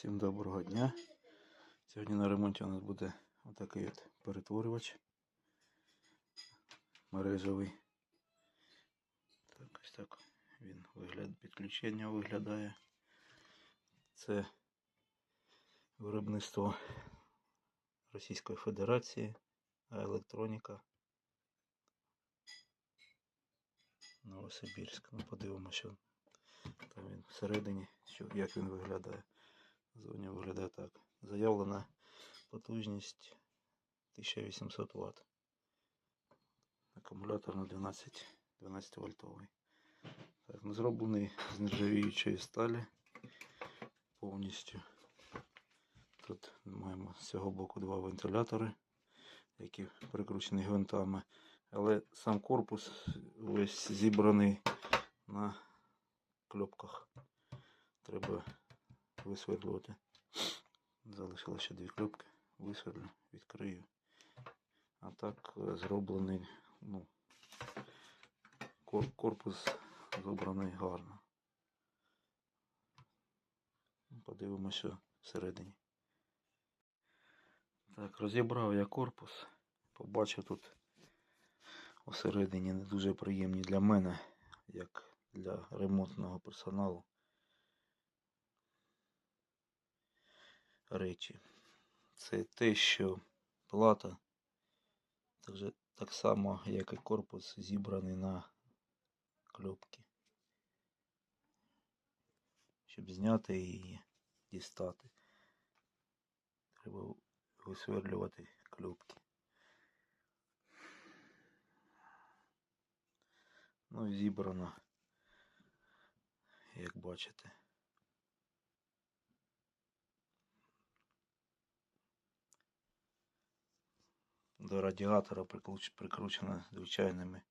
Всім доброго дня. Сьогодні на ремонті у нас буде отакий от перетворювач мережевий. Так, ось так він вигляд, підключення виглядає. Це виробництво Російської Федерації, електроніка Новосибірськ. Ну, подивимося, що там він всередині, що, як він виглядає. Зовні виглядає так. Заявлена потужність 1800 Вт. Акумулятор на 12, 12 вольтовий. Так, ну, зроблений з нержавіючої сталі повністю. Тут маємо з цього боку два вентилятори, які прикручені гвинтами. Але сам корпус весь зібраний на кльопках. Треба висверлювати. Залишилося ще дві кльопки. Висверлю, відкрию. А так е, зроблений, ну, корпус зобраний гарно. Подивимося всередині. Так, розібрав я корпус. Побачив тут усередині не дуже приємні для мене, як для ремонтного персоналу. Речі. Це те, що плата так, само, як і корпус, зібраний на кльопки. Щоб зняти її, дістати, треба висверлювати кльопки. Ну, зібрано, як бачите. До радіатора прикручена звичайними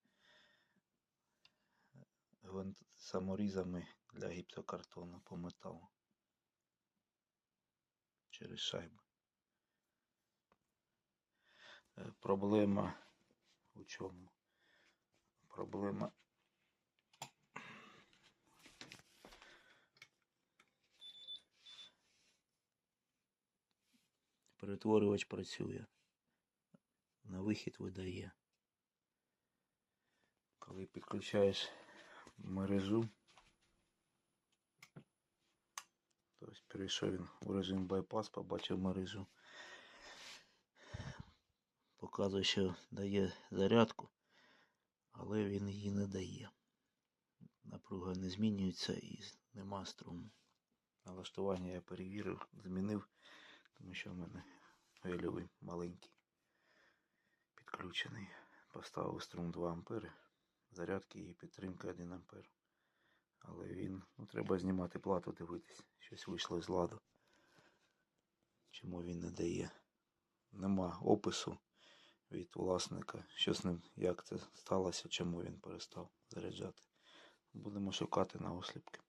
саморізами для гіпсокартону по металу через шайбу. Е, Проблема у чому? Проблема перетворювач працює на вихід видає. Коли підключаєш мережу, тобто перейшов він у режим байпас, побачив мережу. Показує, що дає зарядку, але він її не дає. Напруга не змінюється і нема струму. Налаштування я перевірив, змінив, тому що в мене гелевий маленький підключений. Поставив струм 2 ампери, зарядки і підтримка 1 ампер. Але він, ну треба знімати плату, дивитись. Щось вийшло з ладу. Чому він не дає? Нема опису від власника, що з ним, як це сталося, чому він перестав заряджати. Будемо шукати на осліпки.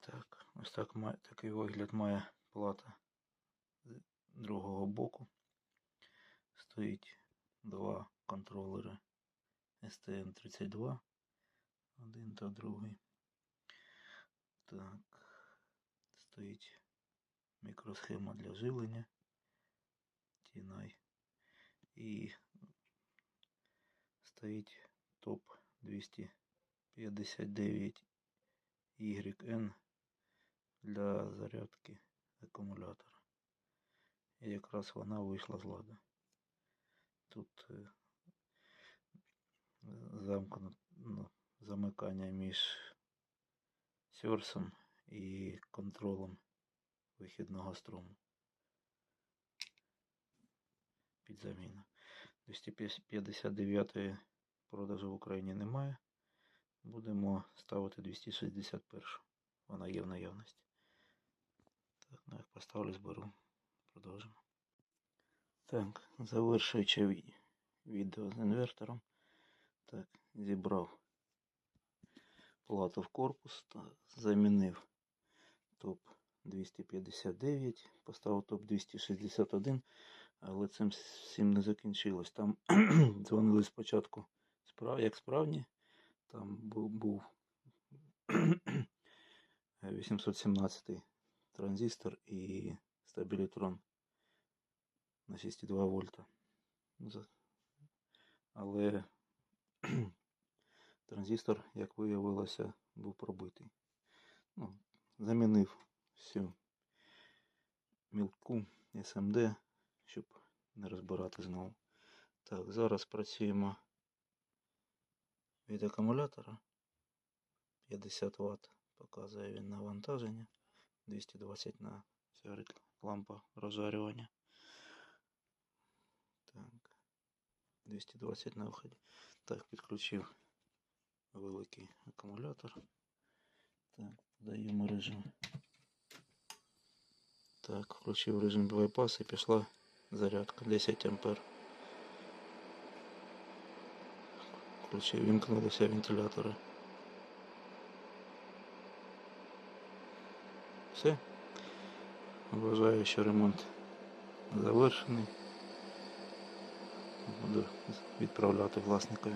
Так, ось так такий вигляд має плата з другого боку стоїть два контролери STM32, один та другий. Так, стоїть мікросхема для живлення TNI і стоїть топ 259 YN для зарядки акумулятора. І якраз вона вийшла з ладу. Тут е, замкнуто ну, замикання між сьорсом і контролем вихідного струму під заміну. 259 продажу в Україні немає. Будемо ставити 261. Вона є в наявності. Так, ну як поставлю, зберу. Продовжимо. Так, завершуючи відео з інвертором. Так, зібрав плату в корпус та замінив топ 259, поставив топ 261, але цим всім не закінчилось. Там дзвонили спочатку справ, як справні. Там був, був е, 817 транзистор і стабілітрон на 6,2 вольта. Але транзистор, як виявилося, був пробитий. Ну, замінив всю мілку SMD, щоб не розбирати знову. Так, зараз працюємо від акумулятора. 50 Вт показує він навантаження. 220 на говорить лампа розжарювання. 220 на виході. Так, підключив великий акумулятор. Так, даємо режим. Так, включив режим bypass і пішла зарядка 10 ампер. Включив, вімкнулися вентилятори. Все. Вважаю, що ремонт завершений. Буду відправляти власникові.